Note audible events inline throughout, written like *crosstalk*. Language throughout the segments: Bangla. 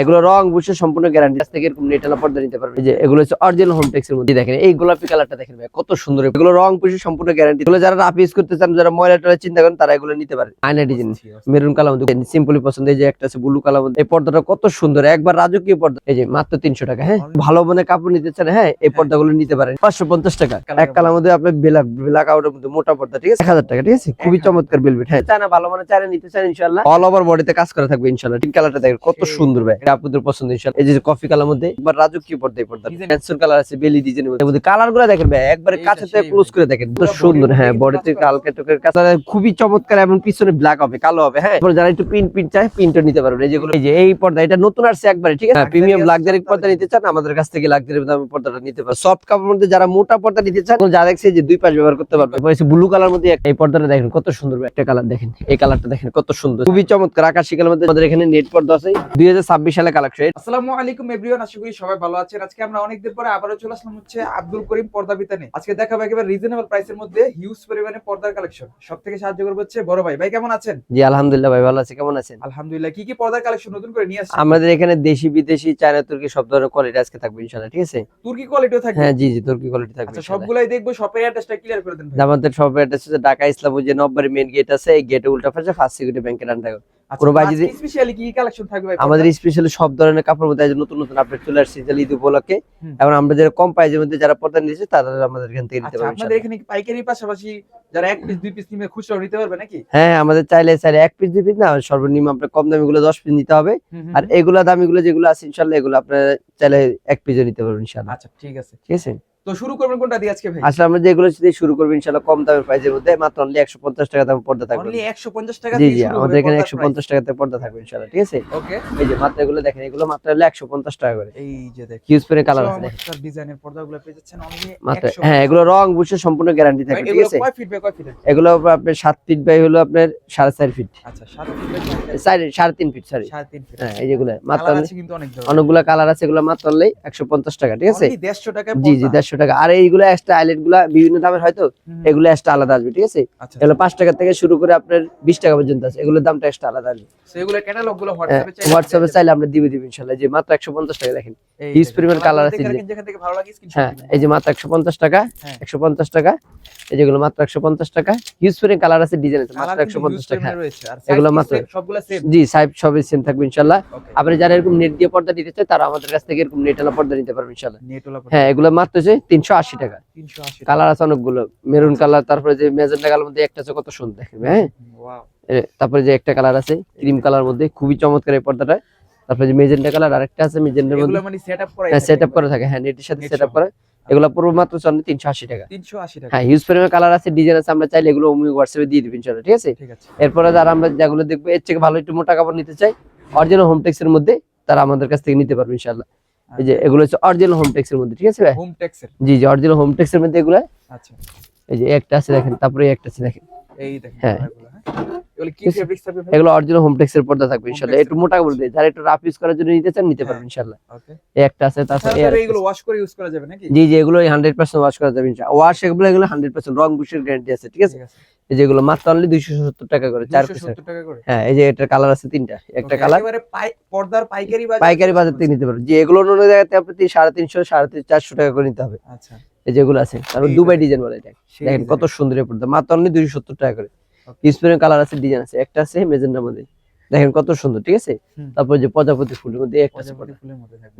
এগুলো রং বুঝে সম্পূর্ণ গ্যারান্টি থেকে এরকম নেটালা পর্দা নিতে পারবেন যে এগুলো হচ্ছে অরিজিনাল হোম টেক্স মধ্যে। দেখেন এই গোলাপি কালারটা দেখেন ভাই কত সুন্দর। এগুলো রং বুঝে সম্পূর্ণ গ্যারান্টি এগুলো যারা রাফ ইউজ করতে চান যারা ময়লা টয়লা চিন্তা করেন তারা এগুলো নিতে পারেন। আয়না ডিজাইন মেরুন কালার মধ্যে। সিম্পলি পছন্দ এই যে একটা আছে ব্লু কালার মধ্যে। এই পর্দাটা কত সুন্দর একবার রাজকীয় পর্দা। এই যে মাত্র তিনশো টাকা হ্যাঁ? ভালো মানে কাপড় নিতে চান হ্যাঁ এই পর্দাগুলো নিতে পারেন। পাঁচশো পঞ্চাশ টাকা। এক কালার মধ্যে আপনার ব্ল্যাক ব্ল্যাক আউটের মধ্যে মোটা পর্দা ঠিক আছে? এক হাজার টাকা ঠিক আছে? খুবই চমৎকার বেলভেট হ্যাঁ। ভালো মানে চায়না নিতে চান ইনশাল্লাহ অল ওভার বডিতে কাজ করা থাকবে ইনশাল্লাহ তিন কালারটা দেখেন কত সুন্দর ভাই। আপনাদের পছন্দ এই যে কফি কালার মধ্যে একবার রাজকীয় পর্দা এই পর্দা Design- কালার আছে বেলি ডিজাইনের মধ্যে। কালারগুলো দেখেন ভাই একবারে কাছে থেকে ক্লোজ করে দেখেন। কত সুন্দর হ্যাঁ বডিতে কালকে টোকের কাছে খুবই চমৎকার এবং পিছনে ব্ল্যাক হবে কালো হবে হ্যাঁ। যারা একটু প্রিন্ট প্রিন্ট চায় প্রিন্টও নিতে পারবেন। এই যেগুলো এই যে এই পর্দা এটা নতুন আসছে একবারে ঠিক আছে? Luxury প্রিমিয়াম লাক্সারি পর্দা নিতে চান আমাদের কাছ থেকে লাক্সারি দামে পর্দাটা নিতে পারেন সফট কাপড়ের মধ্যে যারা মোটা পর্দা নিতে চান যা দেখছে যে দুই পাশ ব্যবহার করতে পারবে ব্লু কালার মধ্যে এই পর্দাটা দেখেন কত সুন্দর একটা কালার দেখেন এই কালারটা দেখেন কত সুন্দর। খুবই চমৎকার আকাশি কালার মধ্যে আমাদের এখানে নেট পর্দা আছে। দুই সালে কালেকশন আসসালামু আলাইকুম এভরিওয়ান আশা করি সবাই ভালো আছেন। আজকে আমরা অনেকদিন পরে আবারও চলে আসলাম হচ্ছে আব্দুল করিম পর্দা বিতানে। আজকে দেখাবো একেবারে রিজনেবল প্রাইসের মধ্যে হিউজ পরিমাণে পর্দার কালেকশন সব থেকে সাহায্য করবে হচ্ছে বড় ভাই। ভাই কেমন আছেন? জি আলহামদুলিল্লাহ ভাই ভালো আছে। কেমন আছেন? আলহামদুলিল্লাহ কি কি পর্দার কালেকশন নতুন করে নিয়ে আসছেন? আমাদের এখানে দেশি বিদেশি চায়না তুর্কি সব ধরনের কোয়ালিটি আজকে থাকবে ইনশাআল্লাহ ঠিক আছে? তুর্কি কোয়ালিটিও থাকবে? হ্যাঁ জি জি তুর্কি কোয়ালিটি থাকবে আচ্ছা। সবগুলাই দেখব শপের অ্যাড্রেসটা ক্লিয়ার করে দেন আমাদের অ্যাড্রেস হচ্ছে ঢাকা ইসলামপুর যে মেন গেট আছে এই গেটে উল্টা পাশে ফার্স্ট সিকিউরিটি ব্যাংকের আন্ডার কোনো ভাই যদি- স্পেশালি কি কালেকশন থাকবে ভাই? আমাদের স্পেশালি সব ধরনের কাপড় মধ্যে নতুন নতুন আপডেট চলে আসছে যে ঈদ উপলক্ষে। এবং আমরা যারা কম প্রাইজের মধ্যে যারা পর্দা নিয়েছে তারা আমাদের এখান থেকে নিতে আচ্ছা পারবে এখানে পাইকারি পাশাপাশি যারা এক পিস দুই পিস নিবে খুচরাও নিতে পারবে নাকি? হ্যাঁ আমাদের চাইলে চাইলে এক পিস দুই পিস না সর্বনিম্ন আপনার কম দামি গুলো দশ পিস নিতে হবে। আর এগুলা দামি গুলো যেগুলো আছে ইনশাল্লাহ এগুলো আপনার চাইলে এক পিসও নিতে পারবেন আচ্ছা ঠিক আছে। ঠিক আছে? তো শুরু করবেন কোনটা দিয়ে আজকে ভাই? আসলে আমরা যেগুলো দিয়ে শুরু করব ইনশাআল্লাহ কম দামের প্রাইজের মধ্যে মাত্র অনলি 150 টাকা পর্দা থাকবে। অনলি 150 টাকা দিয়ে শুরু আমাদের এখানে 150 টাকাতে পর্দা থাকবে ইনশাআল্লাহ ঠিক আছে? ওকে এই যে দেখেন এগুলো হলো 150 টাকা করে। এই যে দেখেন কালার আছে দেখেন। স্যার ডিজাইনের পর্দাগুলো পেয়ে যাচ্ছেন অনলি মাত্র হ্যাঁ এগুলো রং সম্পূর্ণ গ্যারান্টি ঠিক আছে? এগুলো কয় ফিট বাই কয় ফিট এগুলো আপনার 7 ফিট বাই হলো আপনার 4.5 ফিট আচ্ছা 7 ফিট ফিট সরি ফিট হ্যাঁ আচ্ছা। এই যেগুলো মাত্রা অনেকগুলো। কালার আছে এগুলো মাত্র অনলি 150 টাকা ঠিক আছে? অনলি 150 জি জি পাঁচশো টাকা। আর এইগুলো এক্সট্রা আইলেটগুলা বিভিন্ন দামের হয়তো এগুলো এক্সট্রা আলাদা আসবে ঠিক আছে? এগুলো পাঁচ টাকা থেকে শুরু করে আপনার বিশ টাকা পর্যন্ত আছে এগুলোর দামটা এক্সট্রা আলাদা আসবে। হ্যাঁ, আমরা একশো পঞ্চাশ টাকা। এই যেগুলো মাত্র একশো পঞ্চাশ টাকা। হিউজ পরিমাণ কালার আছে ডিজাইন আছে মাত্র একশো পঞ্চাশ টাকা। রয়েছে। আর এগুলো মাত্র সবগুলো সেম জি সাইব সবই সেম থাকবে ইনশাল্লাহ। ওকে আপনি যারা এরকম নেট দিয়ে পর্দা নিতে চায় তারা আমাদের কাছ থেকে এরকম নেটালা পর্দা নিতে পারবেন ইনশাল্লাহ। নেটওয়ালা হ্যাঁ এগুলো মাত্র হচ্ছে তিনশো আশি টাকা। 380 কালার আছে অনেকগুলো মেরুন কালার তারপরে যে মেজেন্টা কালার মধ্যে একটা আছে কত সুন্দর দেখেন হ্যাঁ? ওয়াও তারপরে যে একটা কালার আছে ক্রিম কালার মধ্যে খুবই চমৎকার এই পর্দাটা। তারপরে যে মেজেন্টা কালার আরেকটা আছে মেজেন্টার এগুলো মধ্যে। মানে সেটআপ করা হ্যাঁ সেট আপ করা থাকে হ্যাঁ নেটের সাথে Net সেট আপ সহ। করা। এগুলো পুরো মাত্র চলে তিনশো আশি টাকা। 380 টাকা। হ্যাঁ হিউজ পরিমাণে কালার আছে ডিজাইন আছে আমরা চাইলে এগুলো হোয়াটসঅ্যাপে দিয়ে দিবেন চলো ঠিক আছে? এরপরে যারা আমরা যেগুলো দেখব এর থেকে ভালো একটু মোটা কাপড় নিতে চাই অরিজিনাল হোমটেক্স এর মধ্যে তারা আমাদের কাছ থেকে নিতে পারবে ইনশাআল্লাহ। এই যে এগুলো হচ্ছে অরিজিনাল হোমটেক্স এর মধ্যে ঠিক আছে ভাই? হোম টেক্সের জি জি অরিজিনাল হোমটেক্স এর মধ্যে এগুলো। আচ্ছা। এই যে একটা আছে দেখেন তারপরে একটা আছে দেখেন। এই দেখেন হ্যাঁ। এগুলো কি ফেব্রিক্স থাকবে এগুলো অরিজিনাল হোমটেক্স এর পর্দা থাকবে ইনশাআল্লাহ। একটু মোটা কাপড় দিয়ে যারা একটু রাফ ইউজ করার জন্য নিতে চান নিতে। পারবেন ইনশাআল্লাহ। ওকে এই একটা আছে এগুলো ওয়াশ করে ইউজ করা যাবে নাকি? জি জি এগুলো হান্ড্রেড পার্সেন্ট ওয়াশ করা যাবে ইনশাআল্লাহ। ওয়াশ এগুলো এগুলো হান্ড্রেড পার্সেন্ট রং বুশের গ্যারান্টি আছে ঠিক আছে? এই যেগুলো মাত্র অনলি দুইশো সত্তর টাকা করে চার পিস 270 টাকা করে? হ্যাঁ এই যে এটার কালার আছে তিনটা। একটা কালার একেবারে পর্দার পাইকারি বাজার পাইকারি বাজার থেকে নিতে পারবেন। যে এগুলো অন্য জায়গাতে আপনি তিন- সাড়ে তিনশো সাড়ে তিন চারশো টাকা করে নিতে হবে। আচ্ছা। এই যেগুলো আছে তারপর দুবাই ডিজাইন বলে এটা দেখেন কত সুন্দর পর্দা মাত্র অনলি দুইশো সত্তর টাকা করে. স্প্রে কালার আছে ডিজাইন আছে একটা আছে মেজেন্ডার মধ্যে। দেখেন কত সুন্দর ঠিক আছে? তারপর যে প্রজাপতি ফুলের মধ্যে একটা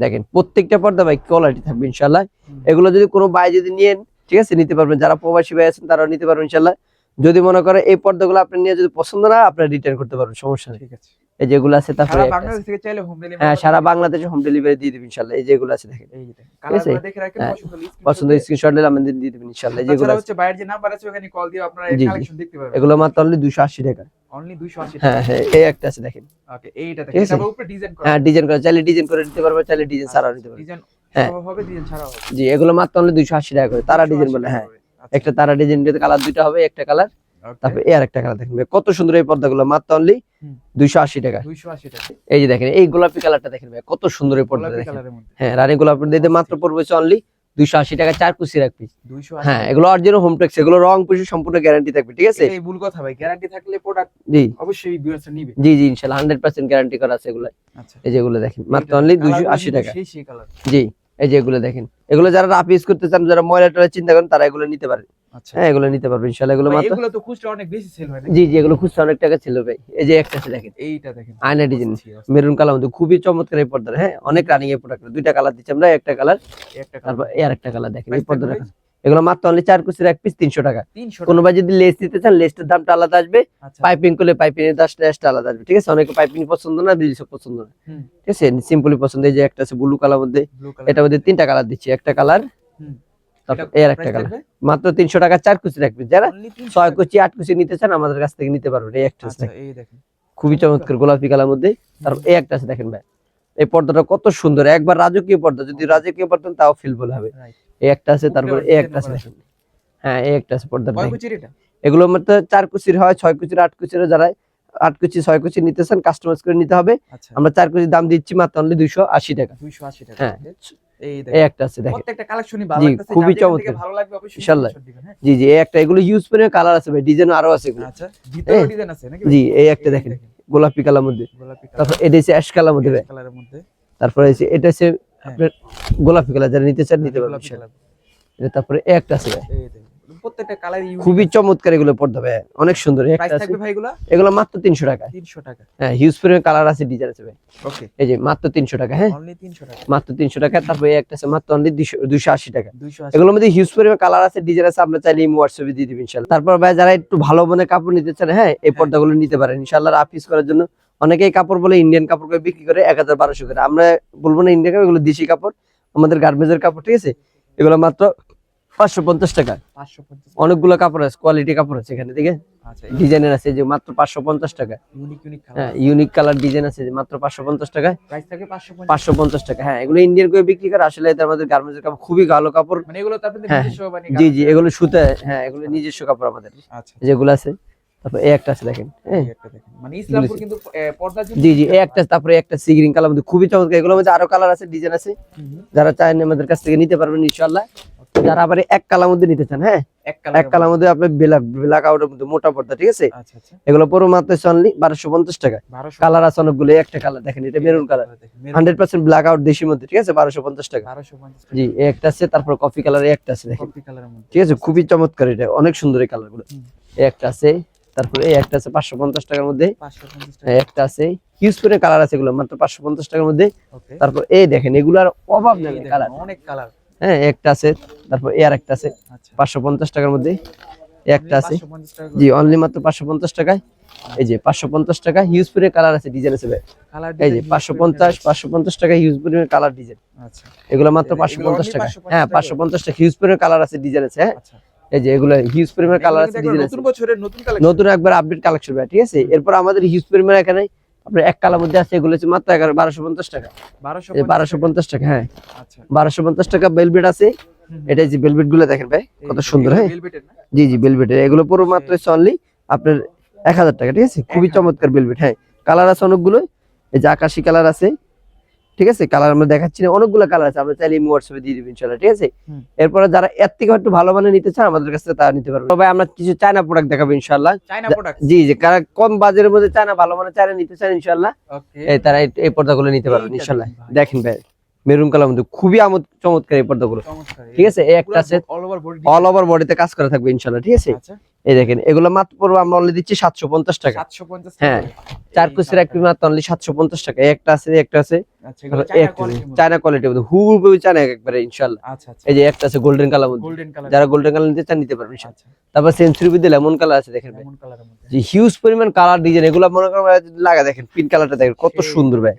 দেখেন প্রত্যেকটা পর্দা ভাই কোয়ালিটি থাকবে ইনশাল্লাহ এগুলো যদি কোনো ভাই যদি নিয়েন ঠিক আছে নিতে পারবেন। যারা প্রবাসী ভাই আছেন তারা নিতে পারবেন ইনশাল্লাহ যদি মনে করে এই পর্দাগুলো আপনি নিয়ে যদি পছন্দ না আপনার রিটার্ন করতে পারবেন সমস্যা নেই। ঠিক আছে। এই যেগুলো আছে তারপরে সারা হ্যাঁ সারা বাংলাদেশে হোম ডেলিভারি দিয়ে দিবেন ইনশাল্লাহ এই যেগুলো আছে দেখেন। এই হ্যাঁ, পছন্দ স্ক্রিনশট নিলে আমাদের দিয়ে দিবেন এই যেগুলো আছে। বাইরের যে নাম্বার আছে ওখানে কল দিয়ে আপনারা জি। কালেকশন দেখতে এগুলো মাত্র অনলি দুশো আশি টাকা। অনলি 280 হ্যাঁ টাকা। হ্যাঁ এই একটা আছে দেখেন। ওকে এইটা দেখেন। তারপর উপরে ডিজাইন করা হ্যাঁ ডিজাইন করে চাইলে ডিজাইন করে নিতে পারবে চাইলে ডিজাইন ছাড়াও নিতে পারবে। ডিজাইন হ্যাঁ। সহ হবে ডিজাইন ছাড়াও হবে। জি এগুলো মাত্র অনলি দুইশো আশি টাকা করে তারা ডিজাইন বলে হ্যাঁ। আচ্ছা, একটা তারা ডিজাইন কালার দুইটা হবে একটা কালার তারপর এই আরেকটা কালার দেখেন কত সুন্দর এই পর্দাগুলো মাত্র অনলি হুম। দুইশো আশি টাকা। 280 টাকা। এই যে দেখেন এই গোলাপি কালারটা দেখেন ভাই কত সুন্দর এই পর্দা দেখেন। হ্যাঁ রানী গোলাপি দিয়ে মাত্র পড়বে অনলি দুইশো আশি টাকা চার পিস 280 হ্যাঁ এগুলো অরিজিনাল হোম এগুলো রং পুষে সম্পূর্ণ গ্যারান্টি থাকবে ঠিক আছে? এটাই ভুল কথা ভাই গ্যারান্টি থাকলে প্রোডাক্ট জি। অবশ্যই ভিউয়ার্স নিবে। জি জি হান্ড্রেড পার্সেন্ট গ্যারান্টি করা আছে এগুলো। আচ্ছা। এই যেগুলো দেখেন মাত্র অনলি দুইশো আশি টাকা। সেই সেই কালার জি এই যে এগুলো দেখেন। এগুলো যারা রাফ ইউজ করতে চান যারা ময়লা টয়লা চিন্তা করেন তারা এগুলো নিতে পারে আচ্ছা হ্যাঁ এগুলো নিতে পারবে ইনশাল্লাহ এগুলো মাত্র এগুলো তো খুচরা অনেক বেশি সেল হয় না জি জি এগুলো খুচরা অনেক টাকা ছিল ভাই। এই যে একটা দেখেন। এইটা দেখেন। আয়না ডিজাইন। আচ্ছা। মেরুন কালার মধ্যে খুবই চমৎকার এই পর্দার। হ্যাঁ অনেক রানিং এই প্রোডাক্ট দুইটা কালার দিচ্ছি আমরা একটা কালার একটা তারপর এই আরেকটা কালার দেখেন এই Price পর্দা দেখেন এগুলো মাত্র অনলি চার কুচির এক পিস তিনশো টাকা। 300 কোনো ভাই যদি লেস দিতে চান লেসটার দামটা আলাদা আসবে। আচ্ছা। পাইপিং করলে পাইপিং এর দামটা আলাদা আসবে। ঠিক আছে? অনেকে পাইপিং পছন্দ না ব্লিচ পছন্দ না। ঠিক আছে? সিম্পলি পছন্দ। এই যে একটা আছে ব্লু কালার মধ্যে। এটার মধ্যে তিনটা কালার দিচ্ছি। একটা কালার এর একটা কালার মাত্র তিনশো টাকা চার কুচি রাখবে যারা ছয় কুচি আট কুচি নিতে চান আমাদের কাছ থেকে নিতে পারবেন। এই একটা আছে আচ্ছা খুবই চমৎকার। গোলাপি কালার মধ্যে। তারপর এই একটা আছে দেখেন ভাই। এই পর্দাটা কত সুন্দর। একবার রাজকীয় পর্দা যদি রাজকীয় পর্দা তাও হবে। এই একটা আছে তারপর এই একটা আছে হ্যাঁ এই একটা আছে পর্দা এগুলোর মধ্যে চার কুচির হয় ছয় কুচির আট কুচির যারা আট কুচি ছয় কুচি নিতে চান কাস্টমাইজ করে নিতে হবে। আচ্ছা। আমরা চার কুচির দাম দিচ্ছি মাত্র অনলি দুইশো আশি টাকা। 280 টাকা হ্যাঁ। এই এই একটা আছে দেখেন। প্রত্যেকটা কালেকশনই ভালো জি, লাগতেছে। খুবই যার যেখান থেকে চমৎকার। ভালো লাগবে অবশ্যই ইনশাআল্লাহ। screenshot দিবেন, হ্যাঁ? জি জি এই একটা এগুলো ইউজ করে কালার আছে ভাই ডিজাইন আরও আছে এগুলো। আচ্ছা ভিতরে ডিজাইন আছে নাকি জি এই একটা দেখেন গোলাপি কালার মধ্যে। তারপর এটা হচ্ছে অ্যাশ কালার মধ্যে কালারের মধ্যে। তারপরে হচ্ছে এটা হচ্ছে আপনার গোলাপি কালার যারা নিতে চান নিতে পারবেন তারপরে একটা আছে এই দেখেন। প্রত্যেকটা কালার খুবই চমৎকার এগুলো পড়তে হবে। অনেক সুন্দর। একটা থাকবে ভাই এগুলা? এগুলো মাত্র তিনশো টাকা। 300 টাকা। হ্যাঁ হিউজ পরিমাণ কালার আছে ডিজাইন আছে ভাই। ওকে এই যে মাত্র তিনশো টাকা হ্যাঁ? অনলি 300 টাকা। মাত্র টাকা তারপরে এই একটা আছে মাত্র অনলি দুশো আশি টাকা। 280 এগুলোর মধ্যে হিউজ পরিমাণ কালার আছে ডিজাইন আছে চাইলে ইমো দিয়ে দিবেন তারপর ভাই যারা একটু ভালো মনে কাপড় নিতে চান হ্যাঁ এই পর্দাগুলো নিতে পারেন। ইনশাল্লাহ আপিস করার জন্য অনেকেই কাপড় বলে ইন্ডিয়ান কাপড় করে বিক্রি করে এক হাজার বারোশো করে। আমরা বলব না ইন্ডিয়ান কাপড় এগুলো দেশি কাপড় আমাদের গার্মেন্টসের কাপড় ঠিক আছে? এগুলো মাত্র পাঁচশো পঞ্চাশ টাকা। 550 অনেকগুলো কাপড় আছে কোয়ালিটি কাপড় আছে এখানে ঠিক আচ্ছা ডিজাইনের আছে যে মাত্র পাঁচশো পঞ্চাশ টাকা। ইউনিক ইউনিক হ্যাঁ কালার ইউনিক কালার ডিজাইন আছে যে মাত্র পাঁচশো পঞ্চাশ টাকায় প্রাইস থাকে 550 পাঁচশো পঞ্চাশ টাকা হ্যাঁ এগুলো ইন্ডিয়ান করে বিক্রি করে আসলে এতে আমাদের গার্মেন্টসের কাপড় খুবই ভালো কাপড়। মানে এগুলো হ্যাঁ, নিজস্ব মানে জি জি এগুলো সুতে হ্যাঁ এগুলো নিজস্ব কাপড় আমাদের আচ্ছা। যেগুলো আছে। তারপর এই একটা আছে দেখেন হ্যাঁ। এই একটা দেখেন। মানে ইসলামপুর কিন্তু আহ, জি জি এই একটা তারপরে একটা সি গ্রিন কালার খুবই চমৎকার। এগুলোর মধ্যে আরও কালার আছে ডিজাইন আছে। যারা চান আমাদের কাছ থেকে নিতে পারবেন ইনশাআল্লাহ। যারা আবার এক কালার মধ্যে নিতে চান হ্যাঁ? এক কালার মধ্যে আপনার ব্ল্যাক ব্ল্যাক আউটের মধ্যে মোটা পর্দা ঠিক আছে? আচ্ছা আচ্ছা। এগুলো পুরো মাত্র অনলি বারোশো পঞ্চাশ টাকা 1200 কালার আছে অনেকগুলো একটা কালার দেখেন এটা maroon colour. Hundred percent black out দেশির মধ্যে ঠিক আছে? বারোশো পঞ্চাশ টাকা। জি একটা আছে তারপর কফি কালার একটা আছে দেখেন। ঠিক আছে? খুবই চমৎকার এটা অনেক সুন্দর এই কালারগুলো একটা আছে তারপরে এই একটা আছে পাঁচশো পঞ্চাশ টাকার মধ্যে। 550 টাকা। এই একটা আছে হিউজ করে কালার আছে এগুলো মাত্র পাঁচশো পঞ্চাশ টাকার মধ্যে। তারপর এই দেখেন এগুলার অভাব নেই কালার। অনেক কালার। হ্যাঁ একটা আছে তারপর এই আর একটা আছে আচ্ছা। পাঁচশো পঞ্চাশ টাকার মধ্যে একটা আছে। জি অনলি মাত্র পাঁচশো পঞ্চাশ টাকায়। এই যে পাঁচশো পঞ্চাশ টাকা হিউজ করে কালার আছে ডিজাইন আছে এই যে পাঁচশো পঞ্চাশ পাঁচশো পঞ্চাশ টাকা হিউজ করে কালার ডিজাইন এগুলো মাত্র পাঁচশো পঞ্চাশ টাকা হ্যাঁ পাঁচশো পঞ্চাশ টাকা হিউজ করে কালার আছে ডিজাইন আছে হ্যাঁ। আচ্ছা। এই যে এগুলো হিউজ পরিমাণ কালার আছে ডিজাইন নতুন আছে। নতুন নতুন একবার আপডেট কালেকশন ঠিক আছে? এরপর আমাদের হিউজ পরিমাণ এখানে আপনার এক কালার মধ্যে আছে এগুলো হচ্ছে মাত্র এগারো বারোশো পঞ্চাশ টাকা। বারোশো বারোশো পঞ্চাশ টাকা হ্যাঁ। আচ্ছা। বারোশো পঞ্চাশ টাকা বেলবেট আছে। এটা যে বেলবেটগুলো দেখেন ভাই কত সুন্দর হ্যাঁ? জি জি বেলবেটের এগুলো পুরো মাত্র অনলি আপনার এক হাজার টাকা ঠিক আছে? খুবই চমৎকার বেলবেট হ্যাঁ। কালার আছে অনেকগুলো এই যে আকাশি কালার আছে। ঠিক আছে? কালার আমরা দেখাচ্ছি না। অনেকগুলো কালার আছে। আমরা চাইলে হোয়াটসঅ্যাপে দিয়ে দিবেন ইনশাআল্লাহ ঠিক আছে? এরপরে যারা এর থেকে একটু ভালো মানে নিতে চান আমাদের কাছ থেকে তারা নিতে পারবে। তবে আমরা কিছু চায়না প্রোডাক্ট দেখাবো ইনশাআল্লাহ। চায়না প্রোডাক্ট জি জি। কারা কম বাজারের মধ্যে চায়না ভালো মানে চায়না নিতে চান ইনশাআল্লাহ ওকে এই তারা এই- পর্দাগুলো নিতে পারবেন এইটা ইনশাআল্লাহ। দেখেন ভাই। মেরুন কালার মধ্যে খুবই আমোদ চমৎকার এই পর্দাগুলো। ঠিক আছে? এই একটা আছে all over body all over বডিতে কাজ করা থাকবে ইনশাআল্লাহ ঠিক আছে? আচ্ছা। এই দেখেন এগুলো মাত্র পড়ব আমরা অনলি দিচ্ছি সাতশো পঞ্চাশ টাকা। 750 হ্যাঁ, চার কুচির এক মাত্র অনলি সাতশো পঞ্চাশ টাকা। একটা আছে একটা আছে। চায়না চায়না হু চায়না একবারে ইনশাআল্লাহ। আচ্ছা আচ্ছা। এই যে একটা আছে গোল্ডেন কালার মধ্যে। গোল্ডেন কালার যারা গোল্ডেন কালার নিতে চান নিতে পারবেন। আচ্ছা। তারপর সেঞ্চুরি বিদ্যে লেমন কালার আছে দেখেন যে হিউজ পরিমাণ কালার ডিজাইন এগুলো মনে করেন লাগা দেখেন পিঙ্ক কালারটা দেখেন কত সুন্দর ভাই।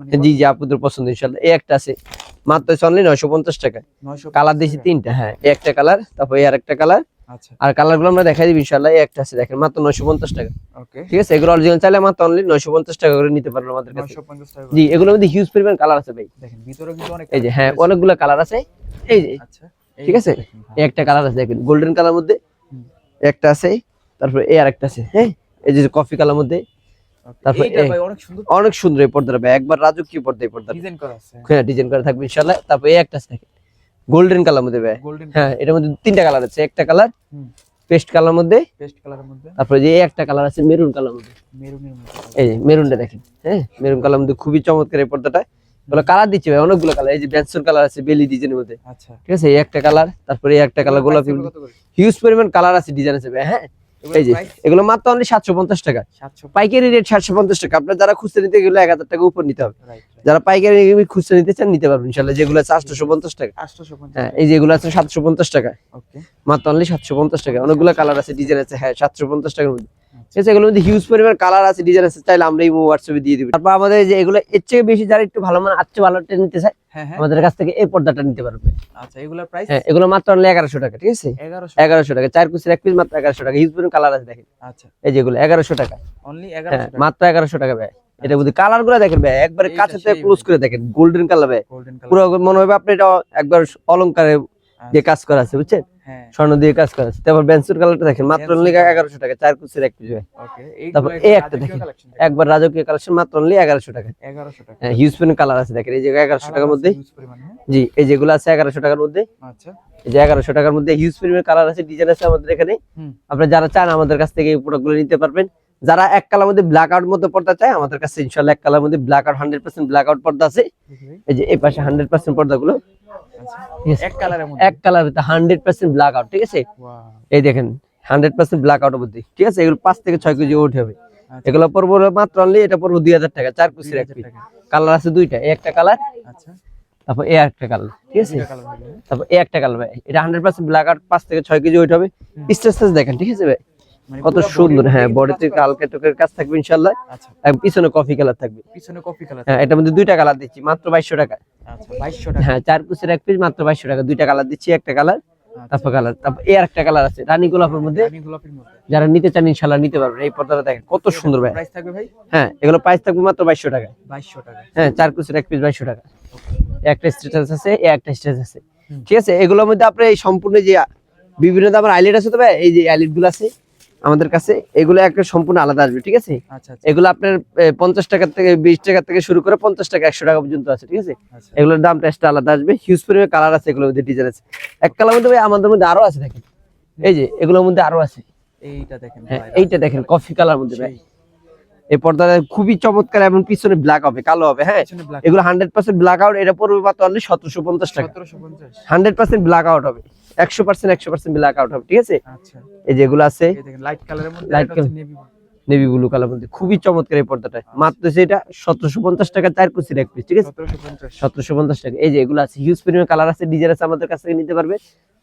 মানে জি জি আপুদের পছন্দ ইনশাআল্লাহ। এই একটা আছে মাত্র অনলি নয়শো পঞ্চাশ টাকা কালার দিয়েছি তিনটা হ্যাঁ একটা কালার তারপর এই আর একটা কালার আর কালারগুলো আমরা দেখাই দিবি ইনশাআল্লাহ। এই একটা আছে দেখেন মাত্র নয়শো পঞ্চাশ টাকা। ওকে ঠিক আছে? এগুলো অরিজিনাল চাইলে মাত্র অনলি নয়শো পঞ্চাশ টাকা করে নিতে পারবেন আমাদের কাছে। 950 টাকা জি এগুলোর মধ্যে হিউজ পরিমাণ কালার আছে ভাই। দেখেন ভিতরে কিন্তু অনেক এই যে হ্যাঁ অনেকগুলো কালার আছে। এই যে আচ্ছা। ঠিক আছে? এই একটা কালার আছে দেখেন গোল্ডেন কালার মধ্যে। একটা আছে তারপর এই আরেকটা আছে হ্যাঁ? এই যে কফি কালার মধ্যে। তারপর অনেক সুন্দর অনেক সুন্দর এই পর্দাটা ভাই। একবার রাজকীয় পর্দা এই পর্দাটা। ডিজাইন করা আছে। হ্যাঁ ডিজাইন করা থাকবে ইনশাআল্লাহ। তারপর এই একটা আছে দেখেন। গোল্ডেন কালার মধ্যে ভাই। হ্যাঁ এটার মধ্যে তিনটা কালার আছে একটা কালার পেস্ট কালার মধ্যে পেস্ট কালারের মধ্যে। তারপরে যে একটা কালার আছে মেরুন কালার মধ্যে। মেরুনের মধ্যে। এই যে মেরুনটা দেখেন হ্যাঁ মেরুন কালার মধ্যে খুবই চমৎকার এই পর্দাটা। বলে কালার দিচ্ছে ভাই অনেকগুলো কালার এই যে ব্যানসন কালার আছে বেলি ডিজাইনের মধ্যে। আচ্ছা। ঠিক আছে এই একটা কালার তারপরে এই একটা কালার গোলাপি? হিউজ পরিমাণ কালার আছে ডিজাইন আছে ভাই হ্যাঁ। এই যে এগুলো মাত্র অনলি সাতশো পঞ্চাশ টাকা। পাইকারি রেট সাতশো পঞ্চাশ টাকা। আপনার যারা খুচরা নিতে গেলে এক হাজার টাকা উপর নিতে হবে। যারা পাইকারি খুচরা নিতে চান নিতে পারবেন। ইনশাল্লাহ যেগুলো আছে পঞ্চাশ টাকা। হ্যাঁ এই যেগুলো আছে সাতশো পঞ্চাশ টাকা। মাত্র অনলি সাতশো পঞ্চাশ টাকা। অনেকগুলো কালার আছে ডিজাইন আছে। হ্যাঁ সাতশো পঞ্চাশ টাকার মধ্যে। এগুলোর মধ্যে হিউজ পরিমাণ কালার আছে ডিজাইন আছে চাইলে আমরা এই হোয়াটসঅ্যাপে দিয়ে দিবি। তারপর আমাদের যে এগুলো এর থেকে বেশি যারা একটু ভালো মানে আচ্ছে ভালোটা নিতে চায় হ্যাঁ হ্যাঁ। আমাদের কাছ থেকে এই পর্দাটা নিতে পারবে। আচ্ছা এগুলোর প্রাইস হ্যাঁ এগুলো মাত্র অনলি এগারোশো টাকা ঠিক আছে? 1100 টাকা চার কুচির এক পিস মাত্র টাকা হিউজ পরিমাণ কালার আছে দেখেন। আচ্ছা। এই যেগুলো টাকা। অনলি 1100 টাকা। মাত্র এগারোশো টাকা মধ্যে কালারগুলো দেখেন ভাই একবারে এইটা কাছে থেকে ক্লোজ করে দেখেন গোল্ডেন কালার ভাই। পুরো মনে হবে আপনি এটা একবার অলংকারে দিয়ে কাজ করা আছে বুঝছেন? স্বর্ণ দিয়ে কাজ করা আছে। তারপর বেন্সুর কালারটা দেখেন মাত্র অনলি এগারোশো টাকা চার কুচির এক পিস তারপর এই একটা দেখেন। একবার রাজকীয় কালেকশন মাত্র অনলি এগারোশো টাকা। 1100 টাকা। হ্যাঁ হিউজ পেন কালার আছে দেখেন এই যে এগারোশো টাকার মধ্যে। হ্যাঁ? জি এই যেগুলো আছে এগারোশো টাকার মধ্যে। আচ্ছা। এই যে এগারোশো টাকার মধ্যে হিউজ পরিমাণ কালার আছে ডিজাইন আছে আমাদের এখানে। আপনারা যারা চান আমাদের কাছ থেকে এই প্রোডাক্টগুলো নিতে পারবেন। যারা এক কালার মধ্যে ব্ল্যাক আউট মধ্যে পর্দা চায় আমাদের কাছে ইনশাল্লাহ এক কালার মধ্যে black out hundred percent black out পর্দা আছে এই যে এই পাশে হান্ড্রেড পার্সেন্ট পর্দাগুলো. এক কালারের মধ্যে। এক colour hundred percent black out ঠিক আছে? এই দেখেন হান্ড্রেড পার্সেন্ট ব্ল্যাক আউটের মধ্যে ঠিক আছে? এগুলো থেকে কেজি হবে আচ্ছা। এগুলো পড়ব মাত্র অনলি এটা পড়ব দুই হাজার টাকা চার কুচির এক পিস টাকা। কালার আছে দুইটা একটা কালার আচ্ছা। তারপর এ একটা কালার ঠিক আছে? তারপর এ একটা কালার ভাই এটা হান্ড্রেড পার্সেন্ট ব্ল্যাক আউট পাঁচ থেকে ছয় কেজি হবে দেখেন ঠিক আছে ভাই? মানে কত সুন্দর হ্যাঁ বডিতে। কালকে টোকের কাজ থাকবে ইনশাল্লাহ আচ্ছা। পিছনে কফি কালার থাকবে। পিছনে কফি কালার হ্যাঁ এটার মধ্যে দুইটা কালার দিচ্ছি মাত্র আচ্ছা 2200 টাকা হ্যাঁ চার কুচির এক পিস মাত্র বাইশশো টাকা। দুইটা কালার দিচ্ছি একটা কালার আচ্ছা। তারপর কালার তারপর এ একটা কালার আছে রানী গোলাপের মধ্যে। রানী গোলাপের মধ্যে। যারা নিতে চান ইনশাল্লাহ নিতে পারবেন। এই পর্দাটা দেখেন কত সুন্দর ভাই। প্রাইস থাকবে ভাই? হ্যাঁ এগুলো প্রাইস থাকবে মাত্র বাইশশো টাকা। 2200 টাকা। হ্যাঁ চার কুচির এক পিস বাইশশো টাকা। একটা স্ট্যাটাস আছে এ একটা স্ট্যাটাস আছে। ঠিক আছে এগুলোর মধ্যে আপনার এই সম্পূর্ণ যে বিভিন্ন দামের আইলেট আছে তো ভাই এই যে আইলেটগুলো আছে আমাদের কাছে এগুলো একটা সম্পূর্ণ আলাদা আসবে ঠিক আছে? আচ্ছা আচ্ছা। এগুলো আপনার পঞ্চাশ টাকা থেকে বিশ টাকা থেকে শুরু করে পঞ্চাশ টাকা একশো টাকা পর্যন্ত আছে ঠিক আছে? আচ্ছা। এগুলোর দামটা এক্সট্রা আলাদা আসবে হিউজ পরিমাণে কালার আছে এগুলোর মধ্যে ডিজাইন আছে। এক কালার মধ্যে ভাই আমাদের মধ্যে আরও আছে দেখেন। এই যে এগুলোর মধ্যে আরও আছে। এইটা দেখেন হ্যাঁ এইটা দেখেন কফি কালার মধ্যে ভাই। এই পর্দাটা খুবই চমৎকার এবং পিছনে ব্ল্যাক হবে কালো হবে হ্যাঁ? এগুলো হান্ড্রেড পার্সেন্ট ব্ল্যাক আউট এটা পড়বে মাত্র সতেরোশো পঞ্চাশ টাকা। 1750 হান্ড্রেড পার্সেন্ট ব্ল্যাক আউট হবে। একশো পার্সেন্ট একশো পার্সেন্ট ব্ল্যাক আউট হবে ঠিক আছে? আচ্ছা। এই যেগুলো আছে লাইট কালারের মধ্যে Light এটা নেভি ব্লু কালার মধ্যে। খুবই চমৎকার এই পর্দাটা। মাত্র সেটা সতেরোশো পঞ্চাশ টাকা চার কুচির এক পিস ঠিক আছে? 1750 সতেরোশো পঞ্চাশ টাকা। এই যে এগুলো আছে হিউজ পরিমাণ কালার আছে ডিজাইন আছে আমাদের কাছ থেকে নিতে পারবে।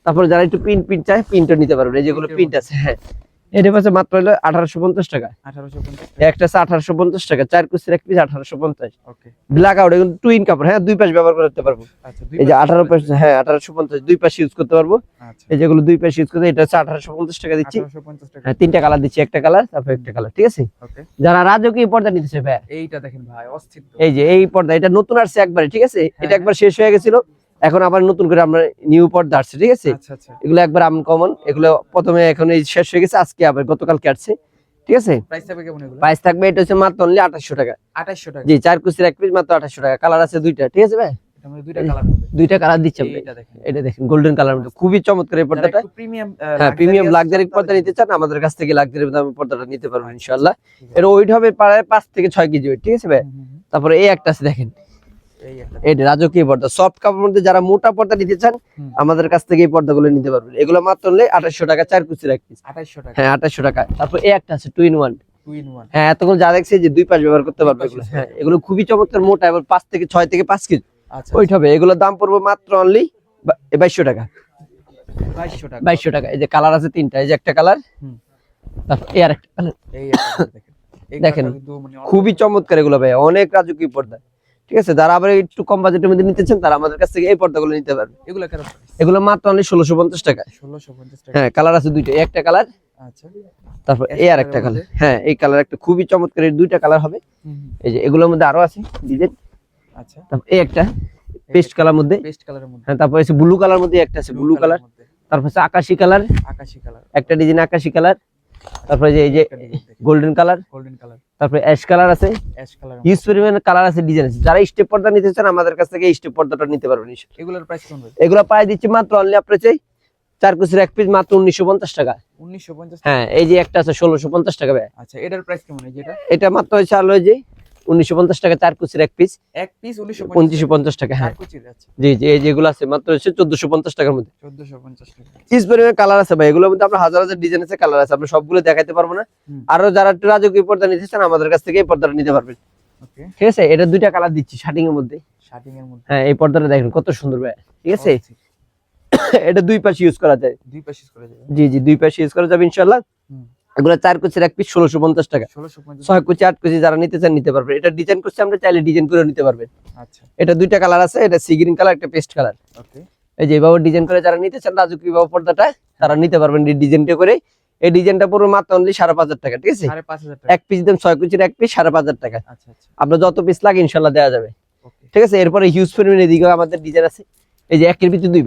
তারপরে যারা একটু প্রিন্ট প্রিন্ট চায় প্রিন্টও নিতে পারবে। এই যেগুলো প্রিন্ট আছে হ্যাঁ। এটা পাচ্ছে মাত্র হলো আঠারোশো পঞ্চাশ টাকা। একটা আছে আঠারোশো পঞ্চাশ টাকা চার কুচির এক পিস আঠারোশো পঞ্চাশ। ব্ল্যাক আউট এগুলো টুইন কাপড় হ্যাঁ দুই পাশ ব্যবহার করতে পারব। আচ্ছা এই যে আঠারো পাশ হ্যাঁ আঠারোশো পঞ্চাশ দুই পাশে ইউজ করতে পারব। আচ্ছা। এই যেগুলো দুই পাশে ইউজ করতে এটা হচ্ছে আঠারোশো পঞ্চাশ টাকা দিচ্ছি। হ্যাঁ তিনটা কালার দিচ্ছি একটা কালার তারপর একটা কালার ঠিক আছে? যারা রাজকীয় পর্দা নিতেছে ভাই। এইটা দেখেন ভাই অস্থির এই যে এই পর্দা এটা নতুন আসছে একবারে ঠিক আছে? এটা হ্যাঁ। একবার শেষ হয়ে গেছিল। এখন আবার নতুন করে আমরা নিউ পর্দা আসছে ঠিক আছে? আচ্ছা আচ্ছা। এগুলো একবার আনকমন এগুলো প্রথমে এখন এই শেষ হয়ে গেছে আজকে আবার গতকালকে আসছে ঠিক আছে? প্রাইস থাকবে কেমন এগুলো? প্রাইস থাকবে এটা হচ্ছে মাত্র অনলি আঠাশশো টাকা। 2800 টাকা। জি চার কুচির এক পিস মাত্র আঠাশশো টাকা কালার আছে দুইটা ঠিক আছে ভাই? দুইটা কালার দিচ্ছে এটা দেখেন। গোল্ডেন কালার খুবই চমৎকার এই পর্দাটা। প্রিমিয়াম হ্যাঁ প্রিমিয়াম লাক্সারি পর্দা নিতে চান আমাদের কাছ থেকে লাক্সারি দামে পর্দাটা নিতে পারবেন ইনশাআল্লাহ। এর ওয়েট হবে প্রায় পাঁচ থেকে ছয় কেজি ওয়েট ঠিক আছে ভাই? তারপরে এই একটা আছে দেখেন। এই রাজকীয় পর্দা সফট কাপড়ের মধ্যে যারা মোটা পর্দা নিতে চান আমাদের কাছ থেকে এই পর্দাগুলো নিতে পারবেন। এগুলো মাত্র হলে আঠাশশো টাকা চার কুচির এক পিস 2800 টাকা। হ্যাঁ আঠাশশো টাকা। তারপর এই একটা আছে টু ইন ওয়ান হ্যাঁ এতক্ষণ যা দেখছি যে দুই পাশ ব্যবহার করতে পারবে এগুলো। হ্যাঁ এগুলো খুবই চমৎকার মোটা এবার পাঁচ থেকে ছয় থেকে পাঁচ কেজি। আচ্ছা ওইট হবে এগুলোর দাম পড়বে মাত্র অনলি বাইশশো টাকা। 2200 টাকা। বাইশশো টাকা। এই যে কালার আছে তিনটা এই যে একটা কালার। তারপর এই আরেকটা। একটা দেখেন। মানে খুবই চমৎকার এগুলো ভাই অনেক রাজকীয় পর্দা। ঠিক আছে যারা আবার একটু কম বাজেটের মধ্যে নিতে চান তারা আমাদের কাছ থেকে এই পর্দাগুলো নিতে পারবে এগুলা কেন এগুলো মাত্র অনলি ষোলোশো পঞ্চাশ টাকা 1650 টাকা। হ্যাঁ কালার আছে দুইটা একটা কালার আচ্ছা। তারপর এই আর একটা কালার হ্যাঁ এই কালার একটা খুবই চমৎকার এই দুইটা কালার হবে। এই যে এগুলোর মধ্যে আরও আছে ডিজাইন আচ্ছা। তারপর এই একটা পেস্ট কালার মধ্যে। পেস্ট কালারের মধ্যে। হ্যাঁ তারপর আছে ব্লু কালার মধ্যে একটা আছে ব্লু কালার তারপর আছে আকাশি কালার আকাশী কালার একটা ডিজাইন আকাশি কালার তারপরে যে এই যে গোল্ডেন কালার গোল্ডেন কালার তারপরে অ্যাশ কালার আছে। অ্যাশ কালার ইউজ পরিমাণ কালার আছে ডিজাইন আছে। যারা স্টেপ পর্দা নিতে চান আমাদের কাছ থেকে স্টেপ পর্দাটা নিতে পারবেন। এগুলোর প্রাইস কেমন এগুলো পাই দিচ্ছি মাত্র অনলি আপনার চাই চার কুচির এক পিস মাত্র উনিশশো পঞ্চাশ টাকা। উনিশশো পঞ্চাশ হ্যাঁ এই যে একটা আছে ষোলোশো পঞ্চাশ টাকা ভাই। আচ্ছা এটার প্রাইস কেমন এই যেটা এটা? মাত্র হচ্ছে আলো যে উনিশশো পঞ্চাশ টাকা চার কুচির এক পিস এক পিস উনিশশো পঞ্চাশ টাকা। হ্যাঁ। জি জি এই যেগুলো আছে মাত্র হচ্ছে চোদ্দশো পঞ্চাশ টাকার মধ্যে। চোদ্দশো পঞ্চাশ টাকা। পিস পরিমাণে কালার আছে ভাই এগুলোর মধ্যে আমরা হাজার হাজার ডিজাইন আছে কালার আছে আমরা সবগুলো দেখাতে পারব না। আরও যারা রাজকীয় পর্দা নিতে চান আমাদের কাছ থেকে এই পর্দাটা নিতে পারবেন। ঠিক আছে এটা দুইটা কালার দিচ্ছি শার্টিং এর মধ্যে। শার্টিং এর মধ্যে। হ্যাঁ এই পর্দাটা দেখেন কত সুন্দর ভাই। ঠিক আছে? *coughs* এটা দুই পাশে ইউজ করা যায়। দুই পাশে করে যাবে। জি জি দুই পাশে ইউজ করা যাবে ইনশাল্লাহ। এগুলো চার কুচির এক পিস ষোলোশো পঞ্চাশ টাকা। ছয় কুচি আট কুচি যারা নিতে চান নিতে পারবেন। এটা ডিজাইন করছে আমরা চাইলে ডিজাইন করে নিতে পারবেন। আচ্ছা। এটা দুইটা কালার আছে এটা সি গ্রিন কালার একটা পেস্ট কালার এই যে এইভাবে ডিজাইন করে যারা নিতে চান রাজুকি বাবু পর্দাটা তারা নিতে পারবেন এই ডিজাইনটা করে। এই ডিজাইনটা পুরো মাত্র অনলি সাড়ে পাঁচ হাজার টাকা ঠিক আছে? এক পিস দেন ছয় কুচির এক পিস সাড়ে পাঁচ হাজার টাকা। আচ্ছা আচ্ছা। আপনার যত পিস লাগে ইনশাল্লাহ দেওয়া যাবে। ঠিক আছে? এরপরে হিউজ পরিমাণ এদিকেও আমাদের ডিজাইন আছে। এই যে একের ভিতরে দুই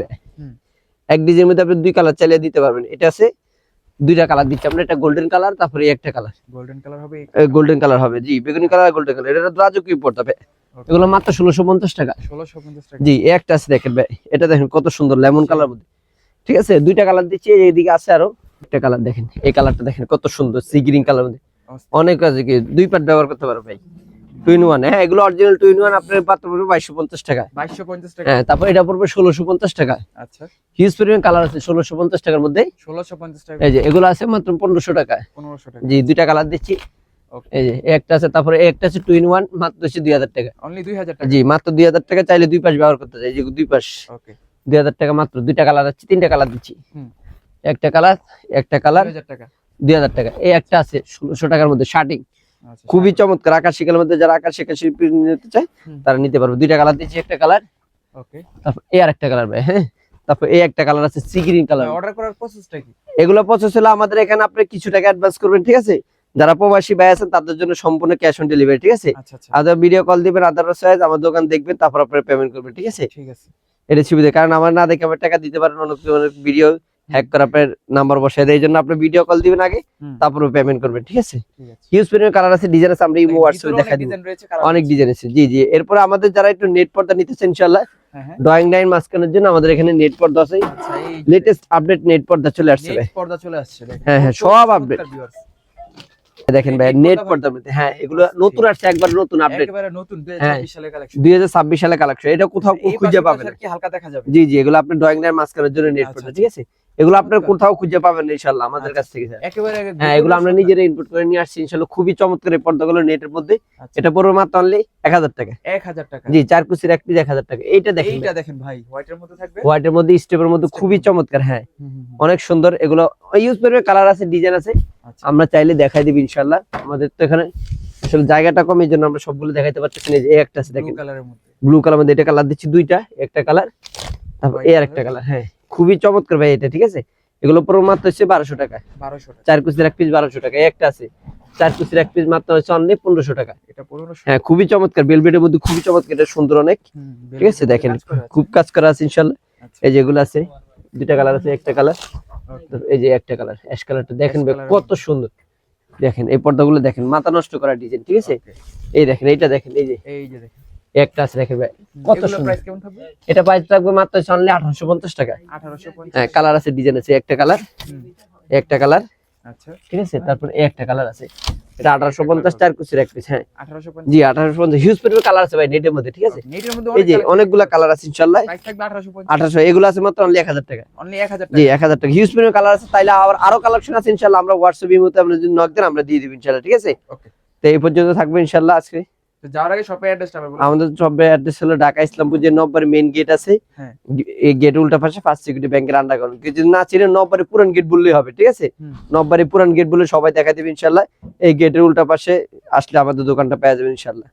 এক ডিজাইনের মধ্যে আপনি দুই কালার চালিয়ে দিতে পারবেন। এটা আছে দুইটা কালার দিচ্ছি। আমরা এটা গোল্ডেন কালার তারপরে একটা কালার গোল্ডেন কালার হবে গোল্ডেন কালার হবে জি বেগুনি কালার গোল্ডেন কালার এটা রাজকীয় পড়তে হবে এগুলো মাত্র ষোলোশো পঞ্চাশ টাকা। ষোলোশো পঞ্চাশ টাকা। জি একটা আছে দেখেন ভাই। এটা দেখেন কত সুন্দর লেমন কালার মধ্যে। ঠিক আছে? দুইটা কালার দিচ্ছি এইদিকে আছে আরও। একটা কালার দেখেন এই কালারটা দেখেন কত সুন্দর সি গ্রিন কালার মধ্যে। অনেক আছে কি দুই পাট ব্যবহার করতে পারো ভাই। টুইন ওয়ান হ্যাঁ এগুলো অরিজিনাল টুইন ওয়ান আপনার পাত্র পড়বে বাইশশো পঞ্চাশ টাকা বাইশশো পঞ্চাশ টাকা। হ্যাঁ তারপর এটা পড়বে ষোলোশো পঞ্চাশ টাকা আচ্ছা। হিউজ পরিমাণ কালার আছে ষোলোশো পঞ্চাশ টাকার মধ্যে ষোলোশো পঞ্চাশ টাকা এই যে এগুলো আছে মাত্র পনেরোশো টাকা পনেরোশো টাকা। জি দুইটা কালার দিচ্ছি। এই যে একটা আছে তারপরে একটা আছে টুইন ওয়ান মাত্র হচ্ছে দুই হাজার টাকা। অনলি দুই হাজার টাকা। জি মাত্র দুই হাজার টাকা চাইলে দুই পাশ ব্যবহার করতে চাই যে দুই পাশ। ওকে দুই হাজার টাকা মাত্র দুইটা কালার আছে তিনটা কালার দিচ্ছি। একটা কালার একটা কালার দুই হাজার টাকা। এই একটা আছে ষোলোশো টাকার মধ্যে শার্টিং খুবই চমৎকার আকাশ শিকার মধ্যে যারা আকাশ শিল্পী নিতে চায় তারা নিতে পারবে। দুইটা কালার দিচ্ছি একটা কালার ওকে। তারপর এই আর একটা কালার ভাই হ্যাঁ? তারপর এই একটা কালার আছে সি গ্রিন কালার। অর্ডার করার প্রসেসটা কি? এগুলো প্রসেস হলো আমাদের এখানে আপনি কিছু টাকা অ্যাডভান্স করবেন ঠিক আছে? যারা প্রবাসী ভাই আছেন তাদের জন্য সম্পূর্ণ ক্যাশ অন ডেলিভারি ঠিক আছে? আচ্ছা আচ্ছা। আদার ভিডিও কল দিবেন আদার সাইজ আমার দোকান দেখবেন তারপর আপনারা পেমেন্ট করবেন ঠিক আছে? ঠিক আছে। এটা সুবিধা কারণ আমার না দেখে আমার টাকা দিতে পারেন অনেক ভিডিও হ্যাক করে আপনার নাম্বার বসে দেয় এই জন্য আপনি ভিডিও কল দিবেন আগে তারপর পেমেন্ট করবেন ঠিক আছে? হিউজ পরিমাণ কালার আছে ডিজাইন আছে আমরা ইমো হোয়াটসঅ্যাপে দেখা দিব। ডিজাইন অনেক ডিজাইন আছে। জি জি। এরপর আমাদের যারা একটু নেট পর্দা নিতেছে ইনশাল্লাহ হ্যাঁ ড্রয়িং লাইন মাঝখানের জন্য আমাদের এখানে নেট পর্দা আছে। লেটেস্ট আপডেট নেট পর্দা চলে আসছে নেট পর্দা চলে আসছে হ্যাঁ, হ্যাঁ, সব viewers। দেখেন ভাই নেট পর্দার মধ্যে হ্যাঁ এগুলো নতুন আসছে একবার নতুন আপডেট একেবারে নতুন হ্যাঁ। 2026 সালের কালেকশন দুই হাজার ছাব্বিশ সালে কালেকশন এটা কোথাও খুঁজে পাবেন। না। কি হালকা দেখা যাবে? জি জি এগুলো আপনি ড্রয়িং মাঝখানের জন্য নেট আচ্ছা, পর্দা আচ্ছা। ঠিক আছে? এগুলো আপনার কোথাও খুঁজে পাবেন আমাদের আচ্ছা। কাছ থেকে একেবারে হ্যাঁ এগুলো আমরা নিজেরা ইনপুট করে নিয়ে আসছি খুবই চমৎকার এই পর্দাগুলো নেটের মধ্যে। আচ্ছা। এটা পড়বে মাত্র অনলি এক হাজার টাকা। 1000 টাকা। জি চার কুচির এক পিস এক হাজার টাকা। এইটা দেখেন এইটা দেখেন ভাই হোয়াইটের মধ্যে থাকবে? হোয়াইটের মধ্যে স্টেপের মধ্যে খুবই চমৎকার হ্যাঁ। অনেক সুন্দর এগুলো ইউজ করবে কালার আছে ডিজাইন আছে। আচ্ছা আমরা চাইলে দেখাই দিবি ইনশাল্লাহ আমাদের তো এখানে আসলে জায়গাটা কম এই জন্য আমরা সবগুলো দেখাইতে পারতেছি না। যে এই একটা আছে ব্লু দেখেন। ব্লু কালার মধ্যে। এটা কালার দিচ্ছি দুইটা একটা কালার তারপর আর একটা কালার হ্যাঁ। খুবই চমৎকার ভাই এটা ঠিক আছে? এগুলো পুরো মাত্র হচ্ছে বারোশো টাকা। 1200 টাকা। চার কুচির এক পিস বারোশো টাকা একটা আছে। চার কুচির এক পিস মাত্র হচ্ছে অনলি পনেরোশো টাকা। এটা 1500 হ্যাঁ খুবই চমৎকার। বেলবেটের মধ্যে খুবই চমৎকার এটা সুন্দর অনেক। ঠিক আছে দেখেন। খুব কাজ করা আছে ইনশাল্লাহ আচ্ছা, এই যেগুলো আছে দুইটা কালার আছে একটা কালার এই যে একটা কালার অ্যাশ কালারটা দেখেন কত সুন্দর। দেখেন এই পর্দাগুলো দেখেন মাথা নষ্ট করা ডিজাইন ঠিক আছে? এই দেখেন এইটা দেখেন এই যে। এই যে দেখেন। একটা আছে দেখেন ভাই কত সুন্দর। এটা প্রাইস থাকবে মাত্র অনলি আঠারোশো পঞ্চাশ টাকা। 1850 হ্যাঁ কালার আছে ডিজাইন আছে একটা কালার একটা কালার আচ্ছা। ঠিক আছে? তারপর এই একটা কালার আছে। এটা আঠারোশো পঞ্চাশ চার কুচির এক পিস হ্যাঁ। 1850 জি আঠারোশো পঞ্চাশ। হিউজ পরিমাণ কালার আছে ভাই নেটের মধ্যে ঠিক আছে? নেটের মধ্যে এই যে অনেকগুলা কালার আছে ইনশাল্লাহ প্রাইস থাকবে 1850 আঠারোশো এগুলো আছে মাত্র অনলি টাকা। অনলি 1000 টাকা। এক হাজার টাকা। হিউজ পরিমাণ কালার আছে তাইলে আবার আরও কালেকশন আছে আমরা আমরা যদি নক দেন আমরা দিয়ে দিব ইনশাল্লাহ ঠিক আছে? ওকে তো এই পর্যন্ত থাকবে ইনশাল্লাহ আজকে। যাওয়ার আগে শপের অ্যাড্রেসটা আমি বলব আমাদের সবে অ্যাড্রেস হলো ঢাকা ইসলামপুর যে নব্বর মেইন গেট আছে। হ্যাঁ। এই গেট উল্টা পাশে ফার্স্ট সিকিউরিটি ব্যাংকের আন্ডারগ্রাউন্ড যদি না চিনে নব্বরে পুরান গেট বললেই হবে ঠিক আছে। নব্বরে পুরান গেট বলে সবাই দেখা দেবে ইনশাল্লাহ। এই গেটের উল্টা পাশে আসলে আমাদের দোকানটা পেয়ে যাবে ইনশাল্লাহ।